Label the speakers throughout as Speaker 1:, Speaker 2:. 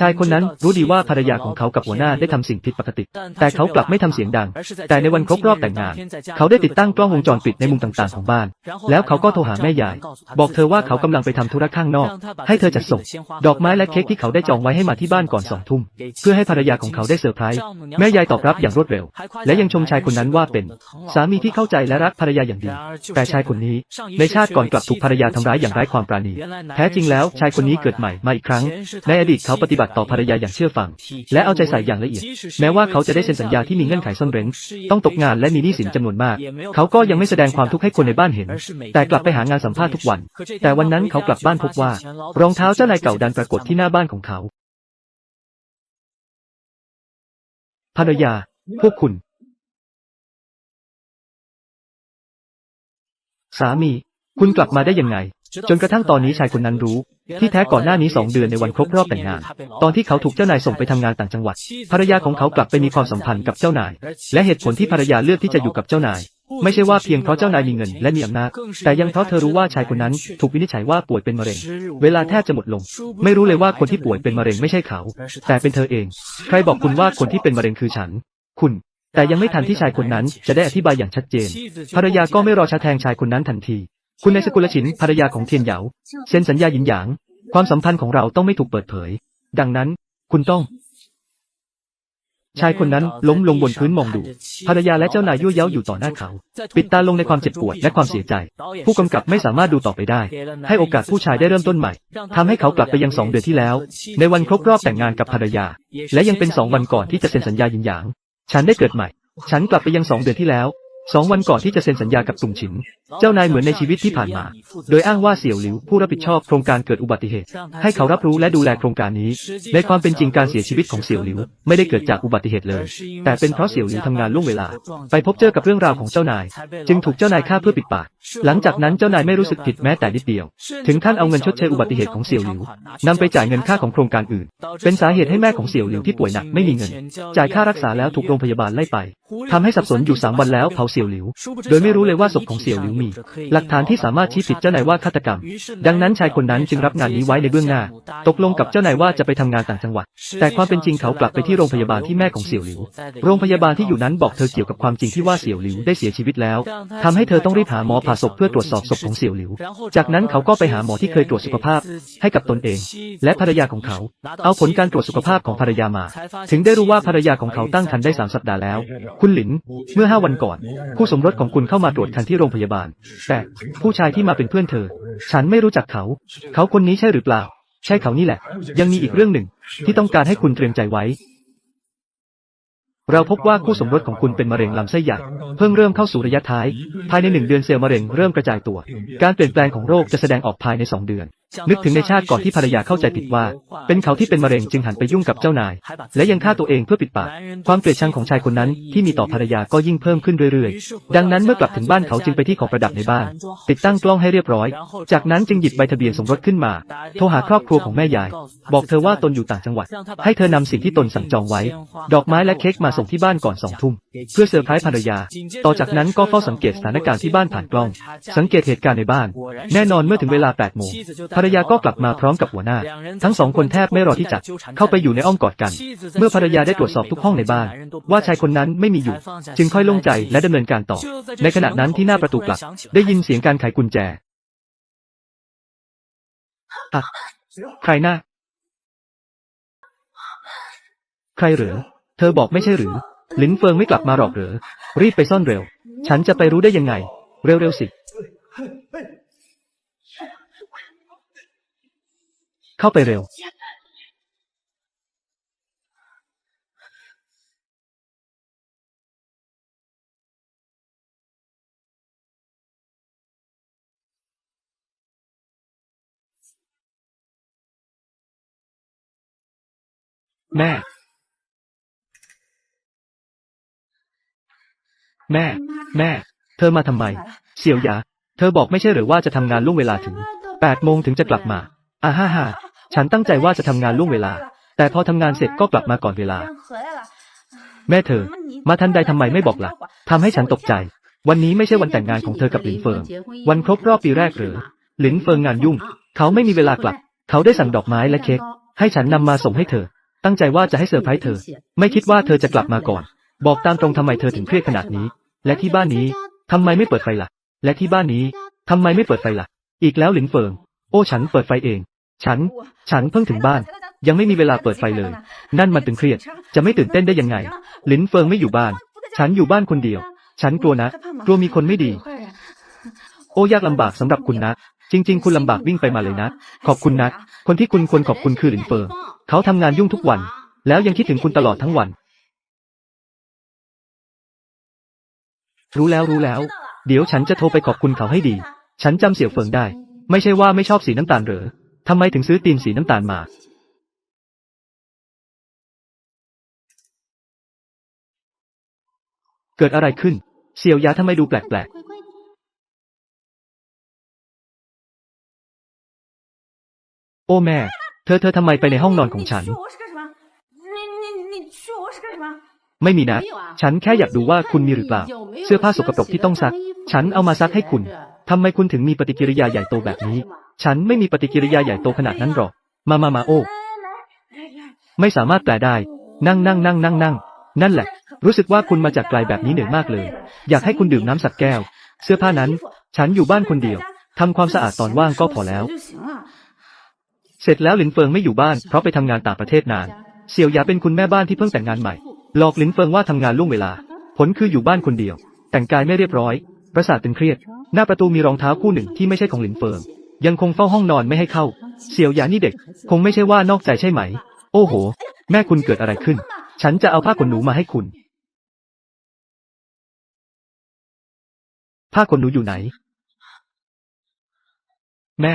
Speaker 1: ชายคนนั้นรู้ดีว่าภรรยาของเขากับหัวหน้าได้ทำสิ่งผิดปกติ แต่เขากลับไม่ทำเสียงดัง แต่ในวันครบรอบแต่งงาน เขาได้ติดตั้งกล้องวงจรปิดในมุมต่างๆของบ้าน แล้วเขาก็โทรหาแม่ยาย บอกเธอว่าเขากำลังไปทำธุระข้างนอก ให้เธอจัดส่ง ดอกไม้และเค้กที่เขาได้จองไว้ให้มาที่บ้านก่อนสองทุ่ม เพื่อให้ภรรยาของเขาได้เซอร์ไพรส์ แม่ยายตอบรับอย่างรวดเร็ว และยังชมชายคนนั้นว่าเป็น สามีที่เข้าใจและรักภรรยาอย่างดี แต่ชายคนนี้ในชาติก่อนกลับถูกภรรยาทำร้ายอย่างไร้ความปราณี แท้จริงแล้วชายคนนี้เกิดใหม่มาอีกครั้ง ในอดีตเขาปฏิฏิบัติต่อภรรยาอย่างเชื่อฟัง และเอาใจใส่อย่างละเอียด แม้ว่าเขาจะได้เซ็นสัญญาที่มีเงื่อนไขซ่อนเร้น ต้องตกงานและมีหนี้สินจำนวนมาก เขาก็ยังไม่แสดงความทุกข์ให้คนในบ้านเห็น แต่กลับไปหางานสัมภาษณ์ทุกวัน แต่วันนั้นเขากลับบ้านพบว่า รองเท้าเจ้านายเก่าดันปรากฏที่หน้าบ้านของเขา ภรรยา พวกคุณ สามี คุณกลับมาได้ยังไง จนกระทั่งตอนนี้ชายคนนั้นรู้ ที่แท้ก่อนหน้านี้สองเดือนในวันครบรอบแต่งงาน ตอนที่เขาถูกเจ้านายส่งไปทำงานต่างจังหวัด ภรรยาของเขากลับไปมีความสัมพันธ์กับเจ้านาย และเหตุผลที่ภรรยาเลือกที่จะอยู่กับเจ้านาย ไม่ใช่ว่าเพียงเพราะเจ้านายมีเงินและมีอำนาจ แต่ยังเพราะเธอรู้ว่าชายคนนั้นถูกวินิจฉัยว่าป่วยเป็นมะเร็ง เวลาแทบจะหมดลง ไม่รู้เลยว่าคนที่ป่วยเป็นมะเร็งไม่ใช่เขา แต่เป็นเธอเอง ใครบอกคุณว่าคนที่เป็นมะเร็งคือฉัน คุณแต่ยังไม่ทันที่ชายคนนั้นจะได้อธิบายอย่างชัดเจน ภรรยาก็ไม่รอช้าแทงชายคนนั้นทันที คุณในสกุลฉินภรรยาของเทียนเหยาเซ็นสัญญาหยินหยาง ความสัมพันธ์ของเราต้องไม่ถูกเปิดเผย ดังนั้น คุณต้อง ชายคนนั้นล้มลงบนพื้นมองดู ภรรยาและเจ้านายยั่วเย้าอยู่ต่อหน้าเขา ปิดตาลงในความเจ็บปวดและความเสียใจ ผู้กำกับไม่สามารถดูต่อไปได้ ให้โอกาสผู้ชายได้เริ่มต้นใหม่ทำให้เขากลับไปยังสองเดือนที่แล้ว ในวันครบรอบแต่งงานกับภรรยา และยังเป็นสองวันก่อนที่จะเซ็นสัญญาหยินหยาง ฉันได้เกิดใหม่ ฉันกลับไปยังสองเดือนที่แล้วสองวันก่อนที่จะเซ็นสัญญากับตุงฉิน เจ้านายเหมือนในชีวิตที่ผ่านมา โดยอ้างว่าเสี่ยวหลิวผู้รับผิดชอบโครงการเกิดอุบัติเหตุ ให้เขารับรู้และดูแลโครงการนี้ ในความเป็นจริงการเสียชีวิตของเสี่ยวหลิวไม่ได้เกิดจากอุบัติเหตุเลย แต่เป็นเพราะเสี่ยวหลิวทำงานล่วงเวลา ไปพบเจอกับเรื่องราวของเจ้านาย จึงถูกเจ้านายฆ่าเพื่อปิดปาก หลังจากนั้นเจ้านายไม่รู้สึกผิดแม้แต่นิดเดียว ถึงขั้นเอาเงินชดเชยอุบัติเหตุของเสี่ยวหลิวนำไปจ่ายเงินค่าของโครงการอื่น เป็นสาเหตุให้แม่ของเสี่ยวหลิวที่ป่วยหนักไม่มีเงิน จ่ายค่ารักษาแล้วถูกโรงพยาบาลไล่ไปทำให้สับสนอยู่สามวันแล้วเผาเสี่ยวหลิว โดยไม่รู้เลยว่าศพของเสี่ยวหลิวมี หลักฐานที่สามารถชี้ผิดเจ้านายว่าฆาตกรรม ดังนั้นชายคนนั้นจึงรับงานนี้ไว้ในเบื้องหน้า ตกลงกับเจ้านายว่าจะไปทำงานต่างจังหวัด แต่ความเป็นจริงเขากลับไปที่โรงพยาบาลที่แม่ของเสี่ยวหลิว โรงพยาบาลที่อยู่นั้นบอกเธอเกี่ยวกับความจริงที่ว่าเสี่ยวหลิวได้เสียชีวิตแล้วทำให้เธอต้องรีบหาหมอผ่าศพเพื่อตรวจสอบศพของเสี่ยวหลิว จากนั้นเขาก็ไปหาหมอที่เคยตรวจสุขภาพ ให้กับตนเอง และภรรยาของเขา เอาผลการตรวจสุขภาพของภรรยามา ถึงได้รู้ว่าภรรยาของเขาตั้งครรภ์ได้สามสัปดาห์แล้ว คุณหลิน เมื่อห้าวันก่อนผู้สมรสของคุณเข้ามาตรวจคันที่โรงพยาบาลแต่ผู้ชายที่มาเป็นเพื่อนเธอ ฉันไม่รู้จักเขา เขาคนนี้ใช่หรือเปล่า ใช่เขานี่แหละ ยังมีอีกเรื่องหนึ่ง ที่ต้องการให้คุณเตรียมใจไว้ เราพบว่าคู่สมรสของคุณเป็นมะเร็งลำไส้ใหญ่เพิ่งเริ่มเข้าสู่ระยะท้าย ภายในหนึ่งเดือนเซลล์มะเร็งเริ่มกระจายตัว การเปลี่ยนแปลงของโรคจะแสดงออกภายในสองเดือน นึกถึงในชาติก่อนที่ภรรยาเข้าใจผิดว่า เป็นเขาที่เป็นมะเร็งจึงหันไปยุ่งกับเจ้านาย และยังฆ่าตัวเองเพื่อปิดปาก ความเกลียดชังของชายคนนั้นที่มีต่อภรรยาก็ยิ่งเพิ่มขึ้นเรื่อยๆ ดังนั้นเมื่อกลับถึงบ้านเขาจึงไปที่ของประดับในบ้าน ติดตั้งกล้องให้เรียบร้อย จากนั้นจึงหยิบใบทะเบียนสมรสขึ้นมา โทรหาครอบครัวของแม่ยาย บอกเธอว่าตนอยู่ต่างจังหวัด ให้เธอนำสิ่งที่ตนสั่งจองไว้ ดอกไม้และเค้กมาส่งที่บ้านก่อนสองทุ่ม เพื่อเซอร์ไพรส์ภรรยา ต่อจากนั้นก็เฝ้าสังเกตสถานการณ์ที่บ้านผ่านกล้อง สังเกตเหตุการณ์ในบ้าน แน่นอนเมื่อถึงเวลา8โมงภรรยาก็กลับมาพร้อมกับหัวหน้า ทั้งสองคนแทบไม่รอที่จะเข้าไปอยู่ในอ้อมกอดกัน เมื่อภรรยาได้ตรวจสอบทุกห้องในบ้าน ว่าชายคนนั้นไม่มีอยู่ จึงค่อยโล่งใจและดำเนินการต่อ ในขณะนั้นที่หน้าประตูกลับ ได้ยินเสียงการไขกุญแจอะใครหน่าใครหรือ เธอบอกไม่ใช่หรือ ลินเฟิงไม่กลับมาหรอกหรือ รีบไปซ่อนเร็ว ฉันจะไปรู้ได้ยังไง เร็วๆสิ เข้าไปเร็ว แม่ แม่ แม่ เธอมาทำไม เสี่ยวหยา เธอบอกไม่ใช่หรือว่าจะทำงานล่วงเวลาถึงแปดโมงถึงจะกลับมาอ่าฮ่าฮ่า ฉันตั้งใจว่าจะทำงานล่วงเวลา แต่พอทำงานเสร็จก็กลับมาก่อนเวลา แม่เธอ มาทันใดทำไมไม่บอกล่ะทำให้ฉันตกใจ วันนี้ไม่ใช่วันแต่งงานของเธอกับหลินเฟิง วันครบรอบปีแรกหรือ หลินเฟิงงานยุ่ง เขาไม่มีเวลากลับ เขาได้สั่งดอกไม้และเค้ก ให้ฉันนำมาส่งให้เธอ ตั้งใจว่าจะให้เซอร์ไพรส์เธอ ไม่คิดว่าเธอจะกลับมาก่อน บอกตามตรงทำไมเธอถึงเครียดขนาดนี้ และที่บ้านนี้ทำไมไม่เปิดไฟล่ะ และที่บ้านนี้ทำไมไม่เปิดไฟล่ะ อีกแล้วหลินเฟิง โอ้ฉันเปิดไฟเอง ฉัน ฉันเพิ่งถึงบ้าน ยังไม่มีเวลาเปิดไฟเลย นั่นมันตึงเครียด จะไม่ตื่นเต้นได้ยังไงหลินเฟิงไม่อยู่บ้าน ฉันอยู่บ้านคนเดียว ฉันกลัวนะ กลัวมีคนไม่ดี โอ้ยากลำบากสำหรับคุณนะ จริง ๆ คุณลำบากวิ่งไปมาเลยนะ ขอบคุณนะ คนที่คุณควรขอบคุณคือหลินเฟิง เขาทำงานยุ่งทุกวัน แล้วยังคิดถึงคุณตลอดทั้งวัน รู้แล้วรู้แล้ว เดี๋ยวฉันจะโทรไปขอบคุณเขาให้ดี ฉันจำเสี่ยวเฟิงได้ ไม่ใช่ว่าไม่ชอบสีน้ำตาลเหรอ ทำไมถึงซื้อตีนสีน้ำตาลมาเกิดอะไรขึ้น เสี่ยวยาทำไมดูแปลกๆ โอแม่ เธอเธอทำไมไปในห้องนอนของฉัน ไม่มีนะ ฉันแค่อยากดูว่าคุณมีหรือเปล่า เสื้อผ้าสกปรกที่ต้องซัก ฉันเอามาซักให้คุณ ทำไมคุณถึงมีปฏิกิริยาใหญ่โตแบบนี้ ฉันไม่มีปฏิกิริยาใหญ่โตขนาดนั้นหรอก มามามาโอไม่สามารถแปลได้ นั่งนั่งนั่งนั่งนั่ง นั่นแหละ รู้สึกว่าคุณมาจากไกลแบบนี้เหนื่อยมากเลย อยากให้คุณดื่มน้ำสักแก้ว เสื้อผ้านั้น ฉันอยู่บ้านคนเดียว ทำความสะอาดตอนว่างก็พอแล้ว เสร็จแล้วหลินเฟิงไม่อยู่บ้านเพราะไปทำงานต่างประเทศนาน เสี่ยวหยาเป็นคุณแม่บ้านที่เพิ่งแต่งงานใหม่ หลอกหลินเฟิงว่าทำงานล่วงเวลา ผลคืออยู่บ้านคนเดียว แต่งกายไม่เรียบร้อย ประสาทตึงเครียด หน้าประตูมีรองเท้าคู่หนึ่งที่ไม่ใช่ของหลินเฟิง ยังคงเฝ้าห้องนอนไม่ให้เข้า เสี่ยวหยานี่เด็ก คงไม่ใช่ว่านอกใจใช่ไหม โอ้โห แม่คุณเกิดอะไรขึ้น ฉันจะเอาผ้าขนหนูมาให้คุณ ผ้าขนหนูอยู่ไหน แม่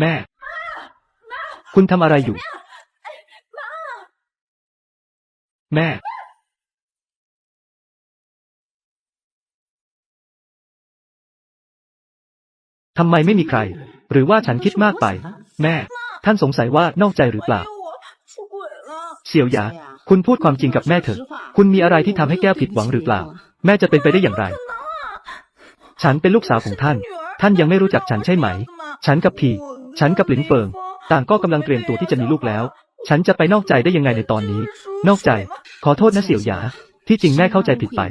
Speaker 1: แม่ คุณทำอะไรอยู่ แม่ทำไมไม่มีใคร หรือว่าฉันคิดมากไป แม่ ท่านสงสัยว่านอกใจหรือเปล่า เสี่ยวหยา คุณพูดความจริงกับแม่เถอะ คุณมีอะไรที่ทำให้แก้วผิดหวังหรือเปล่า แม่จะเป็นไปได้อย่างไร ฉันเป็นลูกสาวของท่าน ท่านยังไม่รู้จักฉันใช่ไหม ฉันกับพีฉันกับหลินเฟิง ต่างก็กำลังเตรียมตัวที่จะมีลูกแล้ว ฉันจะไปนอกใจได้ยังไงในตอนนี้ นอกใจ ขอโทษนะเสี่ยวหยา ที่จริงแม่เข้าใจผิดไป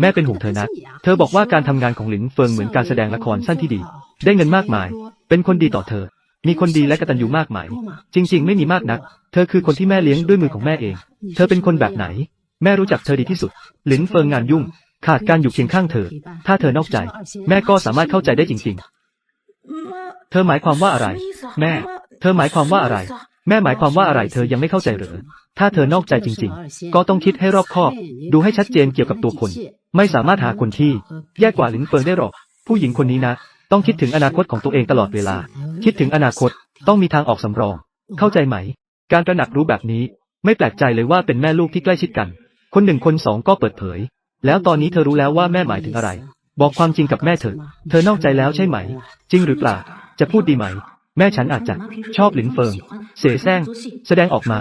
Speaker 1: แม่เป็นห่วงเธอนะ เธอบอกว่าการทำงานของหลินเฟิงเหมือนการแสดงละครสั้นที่ดี ได้เงินมากมาย เป็นคนดีต่อเธอ มีคนดีและกตัญญูมากมาย จริง ๆ ไม่มีมากนัก เธอคือคนที่แม่เลี้ยงด้วยมือของแม่เอง เธอเป็นคนแบบไหน แม่รู้จักเธอดีที่สุด หลินเฟิงงานยุ่ง ขาดการอยู่เคียงข้างเธอ ถ้าเธอนอกใจ แม่ก็สามารถเข้าใจได้จริง ๆ เธอหมายความว่าอะไร แม่ เธอหมายความว่าอะไร แม่หมายความว่าอะไรเธอยังไม่เข้าใจหรือ ถ้าเธอนอกใจจริง ๆ ก็ต้องคิดให้รอบคอบ ดูให้ชัดเจนเกี่ยวกับตัวคน ไม่สามารถหาคนที่ แย่กว่าหลินเฟิงได้หรอก ผู้หญิงคนนี้นะ ต้องคิดถึงอนาคตของตัวเองตลอดเวลา คิดถึงอนาคต ต้องมีทางออกสำรอง เข้าใจไหม การตระหนักรู้แบบนี้ ไม่แปลกใจเลยว่าเป็นแม่ลูกที่ใกล้ชิดกัน คนหนึ่งคนสองก็เปิดเผย แล้วตอนนี้เธอรู้แล้วว่าแม่หมายถึงอะไร บอกความจริงกับแม่เถอะเธอนอกใจแล้วใช่ไหม จริงหรือเปล่า จะพูดดีไหม แม่ฉันอาจจะชอบหลินเฟิง เสแสร้ง แสดงออกมา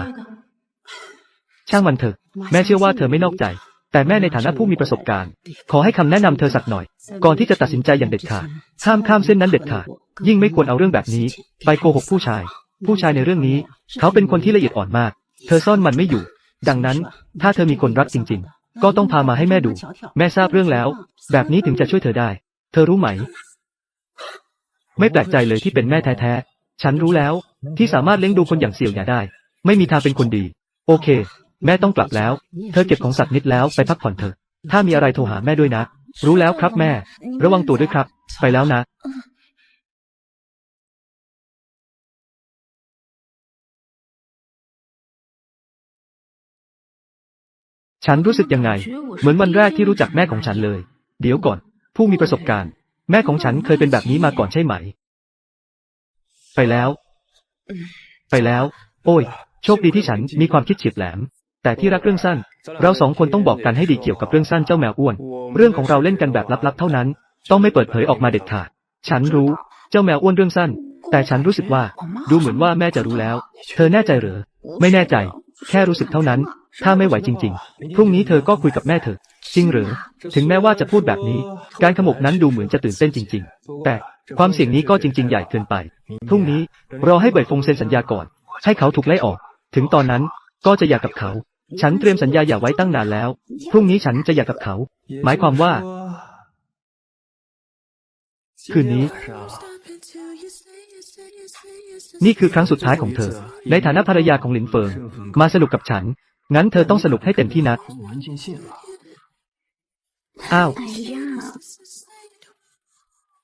Speaker 1: ช่างมันเถอะ แม่เชื่อว่าเธอไม่นอกใจ แต่แม่ในฐานะผู้มีประสบการณ์ ขอให้คำแนะนำเธอสักหน่อย ก่อนที่จะตัดสินใจอย่างเด็ดขาด ห้ามข้ามเส้นนั้นเด็ดขาด ยิ่งไม่ควรเอาเรื่องแบบนี้ ไปโกหกผู้ชาย ผู้ชายในเรื่องนี้ เขาเป็นคนที่ละเอียดอ่อนมาก เธอซ่อนมันไม่อยู่ ดังนั้น ถ้าเธอมีคนรักจริง ๆ ก็ต้องพามาให้แม่ดู แม่ทราบเรื่องแล้ว แบบนี้ถึงจะช่วยเธอได้ เธอรู้ไหม ไม่แปลกใจเลยที่เป็นแม่แท้ๆ ฉันรู้แล้ว ที่สามารถเลี้ยงดูคนอย่างเสี่ยวหยาได้ ไม่มีทางเป็นคนดี โอเค แม่ต้องกลับแล้ว เธอเก็บของสักนิดแล้วไปพักผ่อนเถอะ ถ้ามีอะไรโทรหาแม่ด้วยนะ รู้แล้วครับแม่ ระวังตัวด้วยครับ ไปแล้วนะฉันรู้สึกยังไง เหมือนวันแรกที่รู้จักแม่ของฉันเลย เดี๋ยวก่อน ผู้มีประสบการณ์ แม่ของฉันเคยเป็นแบบนี้มาก่อนใช่ไหม ไปแล้ว ไปแล้ว โอ้ย โชคดีที่ฉันมีความคิดเฉียบแหลม แต่ที่รักเรื่องสั้น เราสองคนต้องบอกกันให้ดีเกี่ยวกับเรื่องสั้นเจ้าแมวอ้วน เรื่องของเราเล่นกันแบบลับๆเท่านั้น ต้องไม่เปิดเผยออกมาเด็ดขาด ฉันรู้ เจ้าแมวอ้วนเรื่องสั้น แต่ฉันรู้สึกว่า ดูเหมือนว่าแม่จะรู้แล้ว เธอแน่ใจเหรอไม่แน่ใจ แค่รู้สึกเท่านั้น ถ้าไม่ไหวจริง ๆ พรุ่งนี้เธอก็คุยกับแม่เธอ จริงหรือ ถึงแม้ว่าจะพูดแบบนี้ การขมบนั้นดูเหมือนจะตื่นเต้นจริง ๆ แต่ความเสี่ยงนี้ก็จริง ๆ ใหญ่เกินไป พรุ่งนี้รอให้เบิดฟงเซ็นสัญญาก่อน ให้เขาถูกไล่ออก ถึงตอนนั้นก็จะหย่ากับเขา ฉันเตรียมสัญญาหย่าไว้ตั้งนานแล้ว พรุ่งนี้ฉันจะหย่ากับเขา หมายความว่า คืนนี้ นี่คือครั้งสุดท้ายของเธอ ในฐานะภรรยาของหลินเฟิง มาสนุกกับฉัน งั้นเธอต้องสนุกให้เต็มที่นะอ้าว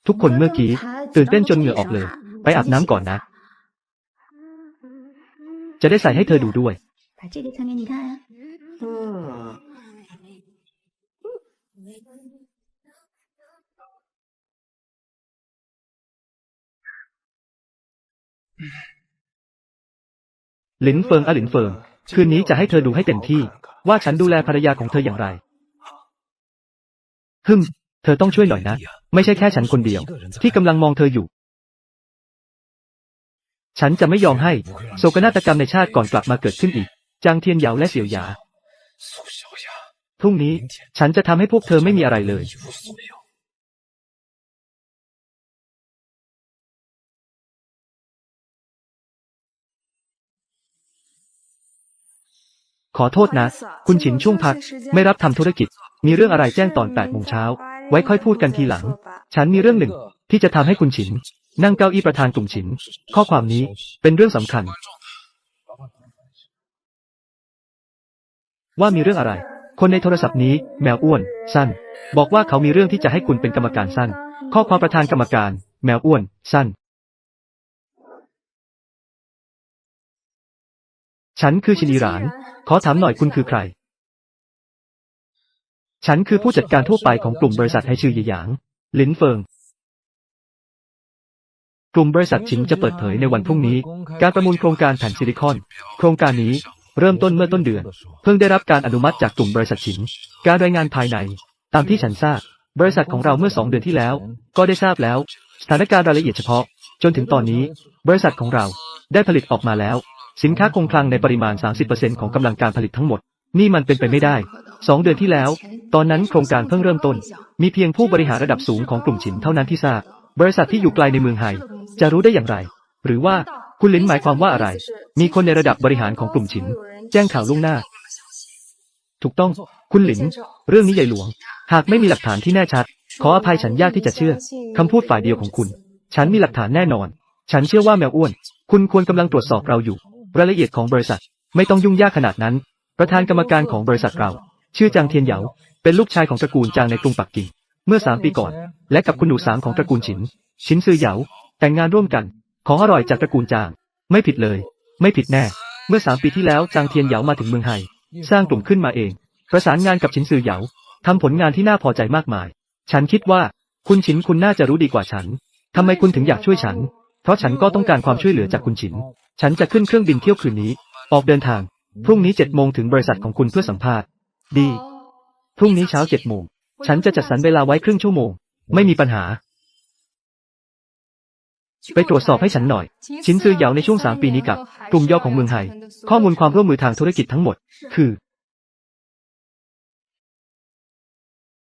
Speaker 1: ทุกคนเมื่อกี้ ตื่นเต้นจนเหงื่อออกเลย ไปอาบน้ำก่อนนะ จะได้ใส่ให้เธอดูด้วย ลินเฟิงอะลินเฟิง คืนนี้จะให้เธอดูให้เต็มที่ ว่าฉันดูแลภรรยาของเธออย่างไรฮึมเธอต้องช่วยหน่อยนะ ไม่ใช่แค่ฉันคนเดียว ที่กำลังมองเธออยู่ ฉันจะไม่ยอมให้โศกนาฏกรรมในชาติก่อนกลับมาเกิดขึ้นอีก จางเทียนหยาและเสี่ยวหยาพรุ่งนี้ ฉันจะทำให้พวกเธอไม่มีอะไรเลย ขอโทษนะ คุณฉินช่วงพัก ไม่รับทำธุรกิจ มีเรื่องอะไรแจ้งตอน8โมงเช้า ไว้ค่อยพูดกันทีหลัง ฉันมีเรื่องหนึ่ง ที่จะทำให้คุณฉิน นั่งเก้าอี้ประธานกลุ่มฉิน ข้อความนี้เป็นเรื่องสำคัญ ว่ามีเรื่องอะไร คนในโทรศัพท์นี้แมวอ้วน สั้น บอกว่าเขามีเรื่องที่จะให้คุณเป็นกรรมการสั้น ข้อความประธานกรรมการ แมวอ้วน สั้น ฉันคือชินอีหราน ขอถามหน่อยคุณคือใคร ฉันคือผู้จัดการทั่วไปของกลุ่มบริษัทไฮชื่อหยางลินเฟิง กลุ่มบริษัทชิงจะเปิดเผยในวันพรุ่งนี้ การประมูลโครงการแผ่นซิลิคอน โครงการนี้เริ่มต้นเมื่อต้นเดือน เพิ่งได้รับการอนุมัติจากกลุ่มบริษัทชิงการรายงานภายใน ตามที่ฉันทราบ บริษัทของเราเมื่อสองเดือนที่แล้ว ก็ได้ทราบแล้ว สถานการณ์รายละเอียดเฉพาะ จนถึงตอนนี้ บริษัทของเราได้ผลิตออกมาแล้ว สินค้าคงคลังในปริมาณ 30%ของกำลังการผลิตทั้งหมด นี่มันเป็นไปไม่ได้สองเดือนที่แล้ว ตอนนั้นโครงการเพิ่งเริ่มต้น มีเพียงผู้บริหารระดับสูงของกลุ่มฉินเท่านั้นที่ทราบ บริษัทที่อยู่ไกลในเมืองไฮจะรู้ได้อย่างไร หรือว่าคุณลินหมายความว่าอะไร มีคนในระดับบริหารของกลุ่มฉิน แจ้งข่าวล่วงหน้า ถูกต้อง คุณหลิน เรื่องนี้ใหญ่หลวง หากไม่มีหลักฐานที่แน่ชัด ขออภัยฉันยากที่จะเชื่อคำพูดฝ่ายเดียวของคุณ ฉันมีหลักฐานแน่นอน ฉันเชื่อว่าแมวอ้วน คุณควรกำลังตรวจสอบเราอยู่ รายละเอียดของบริษัท ไม่ต้องยุ่งยากขนาดนั้น ประธานกรรมการของบริษัทเรา ชื่อจางเทียนเหยา เป็นลูกชายของตระกูลจางในกรุงปักกิ่ง เมื่อสามปีก่อน และกับคุณหนูสามของตระกูลฉินชินซือเหยา แต่งงานร่วมกัน ของอร่อยจากตระกูลจาง ไม่ผิดเลย ไม่ผิดแน่ เมื่อสามปีที่แล้วจางเทียนเหยามาถึงเมืองไฮสร้างกลุ่มขึ้นมาเอง ประสานงานกับชินซือเหยาทำผลงานที่น่าพอใจมากมาย ฉันคิดว่า คุณฉินคุณน่าจะรู้ดีกว่าฉันทำไมคุณถึงอยากช่วยฉัน เพราะฉันก็ต้องการความช่วยเหลือจากคุณฉิน ฉันจะขึ้นเครื่องบินเที่ยวคืนนี้ ออกเดินทาง พรุ่งนี้เจ็ดโมงถึงบริษัทของคุณเพื่อสัมภาษณ์ ดี พรุ่งนี้เช้าเจ็ดโมง ฉันจะจัดสรรเวลาไว้ครึ่งชั่วโมง ไม่มีปัญหา ไปตรวจสอบให้ฉันหน่อย ชินซื้อเหยาในช่วงสามปีนี้กับ กลุ่มย่อของเมืองไฮข้อมูลความร่วมมือทางธุรกิจทั้งหมด คือ